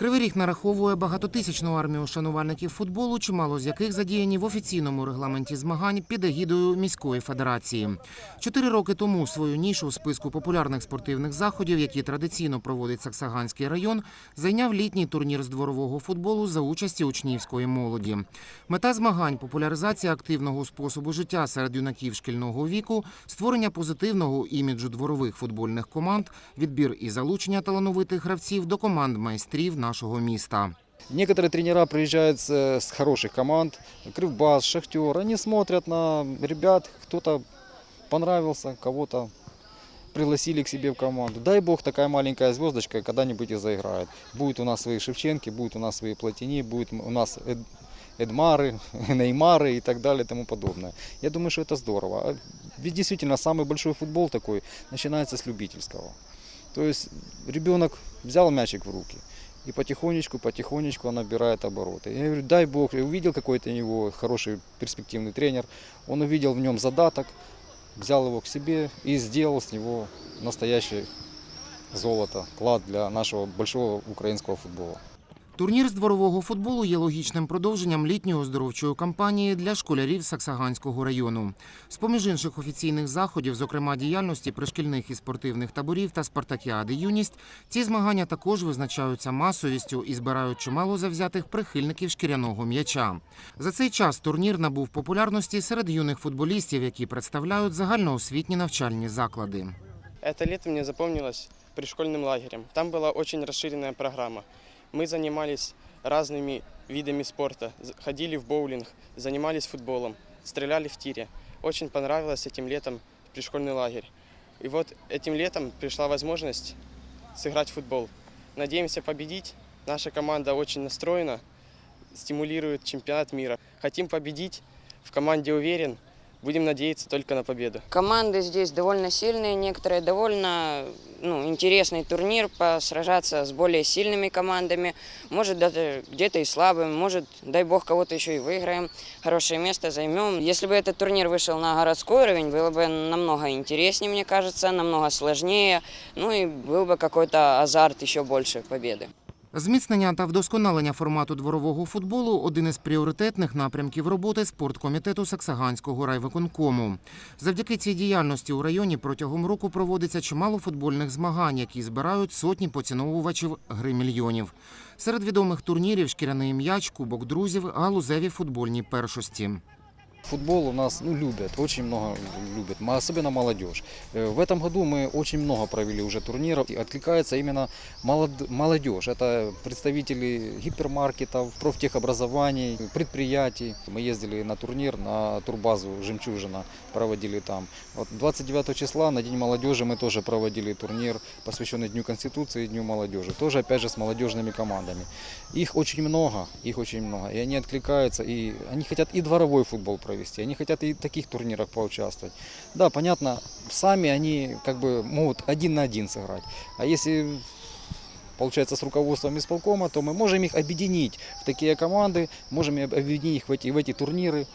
Кривий Ріг нараховує багатотисячну армію шанувальників футболу, чимало з яких задіяні в офіційному регламенті змагань під егідою міської федерації. Чотири роки тому свою нішу у списку популярних спортивних заходів, які традиційно проводить Саксаганський район, зайняв літній турнір з дворового футболу за участі учнівської молоді. Мета змагань популяризація активного способу життя серед юнаків шкільного віку, створення позитивного іміджу дворових футбольних команд, відбір і залучення талановитих гравців до команд майстрів нашого міста. Некоторые тренера приезжают с, с хороших команд, Кривбас, Шахтер, они смотрят на ребят, кто-то понравился, кого-то пригласили к себе в команду. Дай бог такая маленькая звездочка когда-нибудь и заиграет. Будет у нас свои Шевченки, будет у нас свои Платини, будет у нас Эд- Эдмары, Неймары и так далее и тому подобное. Я думаю, что это здорово. А Ведь действительно самый большой футбол такой начинается с любительского. То есть ребенок взял мячик в руки и потихонечку, потихонечку он набирает обороты. Я говорю, дай бог, я увидел какой-то его хороший перспективный тренер, он увидел в нем задаток, взял его к себе и сделал с него настоящее золото, клад для нашего большого украинского футбола. Турнір з дворового футболу є логічним продовженням літньої оздоровчої кампанії для школярів Саксаганського району. З поміж інших офіційних заходів, зокрема діяльності пришкільних і спортивних таборів та спартакіади юність, ці змагання також визначаються масовістю і збирають чимало завзятих прихильників шкіряного м'яча. За цей час турнір набув популярності серед юних футболістів, які представляють загальноосвітні навчальні заклади. Это лето мне запомнилось пришкольным лагерем. Там была очень расширенная программа. Мы занимались разными видами спорта, ходили в боулинг, занимались футболом, стреляли в тире. Очень понравилось этим летом пришкольный лагерь. И вот этим летом пришла возможность сыграть в футбол. Надеемся победить. Наша команда очень настроена, стимулирует чемпионат мира. Хотим победить, в команде уверен, будем надеяться только на победу. Команды здесь довольно сильные, некоторые довольно ну, интересный турнир, посражаться с более сильными командами, может даже где-то и слабым, может, дай бог, кого-то еще и выиграем, хорошее место займем. Если бы этот турнир вышел на городской уровень, было бы намного интереснее, мне кажется, намного сложнее, ну и был бы какой-то азарт еще больше победы. Зміцнення та вдосконалення формату дворового футболу один із пріоритетних напрямків роботи спорткомітету Саксаганського райвиконкому. Завдяки цій діяльності у районі протягом року проводиться чимало футбольних змагань, які збирають сотні поціновувачів гри мільйонів. Серед відомих турнірів шкіряний м'яч, кубок друзів, галузеві футбольні першості. Футбол у нас ну, любят, очень много любят, м- особенно молодежь. Э, В этом году мы очень много провели уже турниров. И откликается именно молод- молодежь. Это представители гипермаркетов, профтехобразований, предприятий. Мы ездили на турнир на турбазу «Жемчужина», проводили там. Вот 29 числа на День молодежи мы тоже проводили турнир, посвященный Дню Конституции и Дню молодежи. Тоже опять же с молодежными командами. Их очень много, их очень много. И они откликаются, и они хотят и дворовой футбол Провести, они хотят и в таких турнирах поучаствовать. Да, понятно, сами они как бы могут один на один сыграть. А если получается с руководством исполкома, то мы можем их объединить в такие команды, можем объединить их в эти, в эти турниры.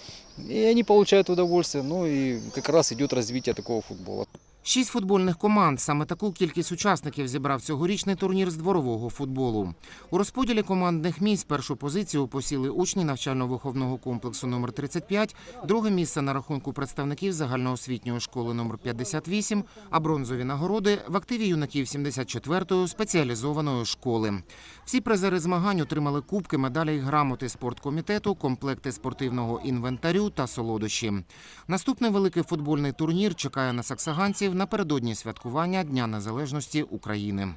И они получают удовольствие, ну и как раз идет развитие такого футбола. Шість футбольних команд. Саме таку кількість учасників зібрав цьогорічний турнір з дворового футболу. У розподілі командних місць першу позицію посіли учні навчально-виховного комплексу номер 35, друге місце на рахунку представників загальноосвітньої школи номер 58, а бронзові нагороди в активі юнаків 74-ї спеціалізованої школи. Всі призери змагань отримали кубки, медалі й грамоти спорткомітету, комплекти спортивного інвентарю та солодощі. Наступний великий футбольний турнір чекає на саксаганців напередодні святкування Дня Незалежності України.